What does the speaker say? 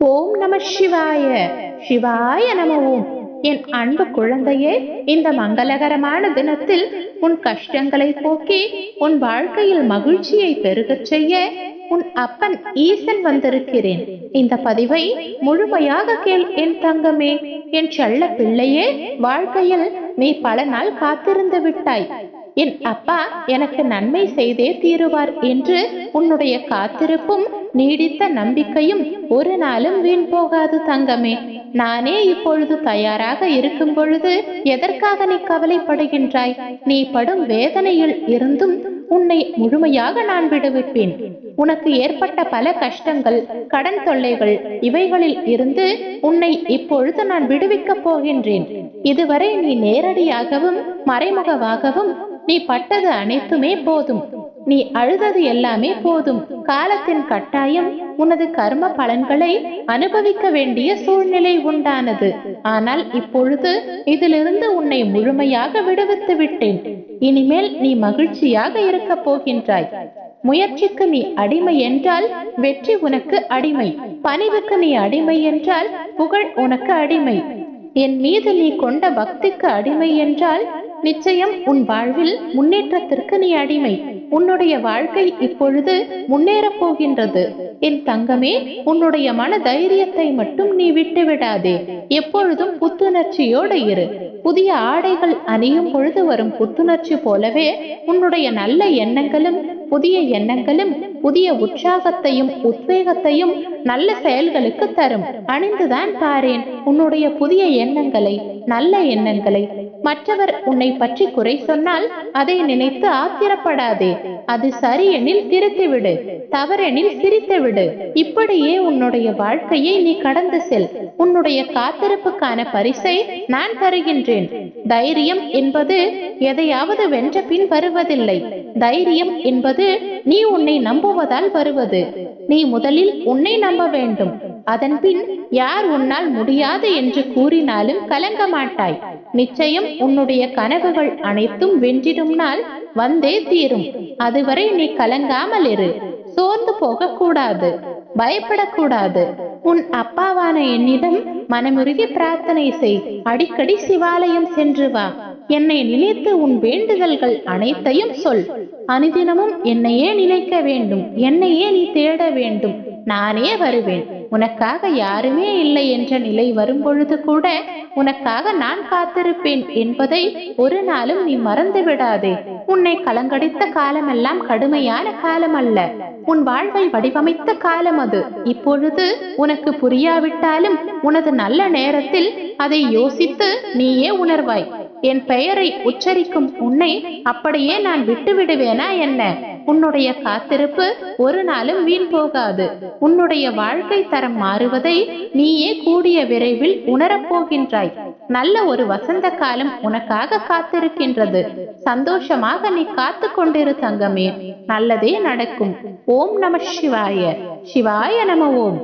ஓம் நம சிவாய. சிவாய நம ஓம் என் அன்பு குழந்தையே இந்த மங்களகரமான தினத்தில் உன் கஷ்டங்களை போக்கி உன் வாழ்க்கையில் மகிழ்ச்சியை பெருகச் செய்ய உன் அப்பன் ஈசன் வந்திருக்கிறேன். இந்த பதிவை முழுமையாக கேள் என் தங்கமே. என் செல்ல பிள்ளையே வாழ்க்கையில் நீ பல நாள் காத்திருந்து விட்டாய். என் அப்பா எனக்கு நன்மை செய்தே தீருவார் என்று உன்னுடைய காத்திருப்பும் நீடித்த நம்பிக்கையும் ஒரு நாளும் வீண் போகாது தங்கமே. நானே இப்பொழுது தயாராக இருக்கும் பொழுது எதற்காக நீ கவலைப்படுகின்றாய்? நீ படும் வேதனையில் இருந்தும் உன்னை முழுமையாக நான் விடுவிப்பேன். உனக்கு ஏற்பட்ட பல கஷ்டங்கள் கடன் தொல்லைகள் இவைகளில் இருந்து உன்னை இப்பொழுது நான் விடுவிக்கப் போகின்றேன். இதுவரை நீ நேரடியாகவும் மறைமுகமாகவும் நீ பட்டது அனைத்துமே போதும். நீ அழுதது எல்லாமே போதும். காலத்தின் கட்டாயம் உனது கர்ம பலன்களை அனுபவிக்க வேண்டிய சூழ்நிலை உண்டானது. ஆனால் இப்பொழுது இதிலிருந்து உன்னை முழுமையாக விடுவித்து விட்டேன். இனிமேல் நீ மகிழ்ச்சியாக இருக்கப் போகின்றாய். முயற்சிக்கு நீ அடிமை என்றால் வெற்றி உனக்கு அடிமை. பணிவுக்கு நீ அடிமை என்றால் புகழ் உனக்கு அடிமை. என் மீது நீ கொண்ட பக்திக்கு அடிமை என்றால் நிச்சயம் உன் வாழ்வில் முன்னேற்றத்திற்கு நீ அடிமை. உன்னுடைய வாழ்க்கை இப்பொழுது முன்னேறப் போகின்றது. என் தங்கமே உன்னுடைய மன தைரியத்தை மட்டும் நீ விட்டு விடாதே எப்பொழுதும் புத்துணர்ச்சியோடு இரு. புதிய ஆடைகள் அணியும் பொழுது வரும் புத்துணர்ச்சி போலவே உன்னுடைய நல்ல எண்ணங்களும் புதிய எண்ணங்களும் புதிய உற்சாகத்தையும் உத்வேகத்தையும் நல்ல செயல்களுக்கு தரும். அணிந்துதான் பாரேன். உன்னுடைய புதிய எண்ணங்களை நல்ல எண்ணங்களை மற்றவர் உன்னை பற்றி குறை சொன்னால் அதை நினைத்து ஆத்திரப்படாதே. அது சரியெனில் திருத்திவிடு. தவறெனில் சிரித்து விடு இப்படியே உன்னுடைய வாழ்க்கையை நீ கடந்து செல். உன்னுடைய காத்திருப்புக்கான பரிசை நான் தருகின்றேன். தைரியம் என்பது எதையாவது வென்ற பின் வருவதில்லை. தைரியம் என்பது நீ உன்னை நம்புவதால் வருவது. நீ முதலில் உன்னை நம்ப வேண்டும். அதன் பின் யார் உன்னால் முடியாது என்று கூறினாலும் கலங்க மாட்டாய் நிச்சயம் உன்னுடைய கனவுகள் அனைத்தும் வென்றிடும் நாள் வந்தே தீரும். அதுவரை நீ கலங்காமல் இரு. சோர்ந்து போகக்கூடாது. பயப்படக்கூடாது. உன் அப்பாவான என்னிடம் மனமுருகி பிரார்த்தனை செய். அடிக்கடி சிவாலயம் சென்று வா. என்னை நினைத்து உன் வேண்டுதல்கள் அனைத்தையும் சொல். அனுதினமும் என்னையே நினைக்க வேண்டும் என்னையே நீ தேட வேண்டும் நானே வருவேன் உனக்காக யாருமே இல்லை என்ற நிலை வரும்பொழுது கூட உனக்காக நான் காத்திருப்பேன் என்பதை ஒரு நாளும் நீ மறந்து விடாதே. உன்னை கலங்கடித்த காலமெல்லாம் கடுமையான காலம் அல்ல உன் வாழ்வை வடிவமைத்த காலம் அது. இப்பொழுது உனக்கு புரியாவிட்டாலும் உனது நல்ல நேரத்தில் அதை யோசித்து நீயே உணர்வாய். என் பெயரை உச்சரிக்கும் உன்னை அப்படியே நான் விட்டு விடுவேனா என்ன? உன்னுடைய காத்திருப்பு ஒரு நாளும் வீண் போகாது. உன்னுடைய வாழ்க்கை தரம் மாறுவதை நீயே கூடிய விரைவில் உணரப்போகின்றாய் நல்ல ஒரு வசந்த காலம் உனக்காக காத்திருக்கின்றது. சந்தோஷமாக நீ காத்து கொண்டிரு தங்கமே. நல்லதே நடக்கும். ஓம் நம சிவாய. சிவாய நம ஓம்.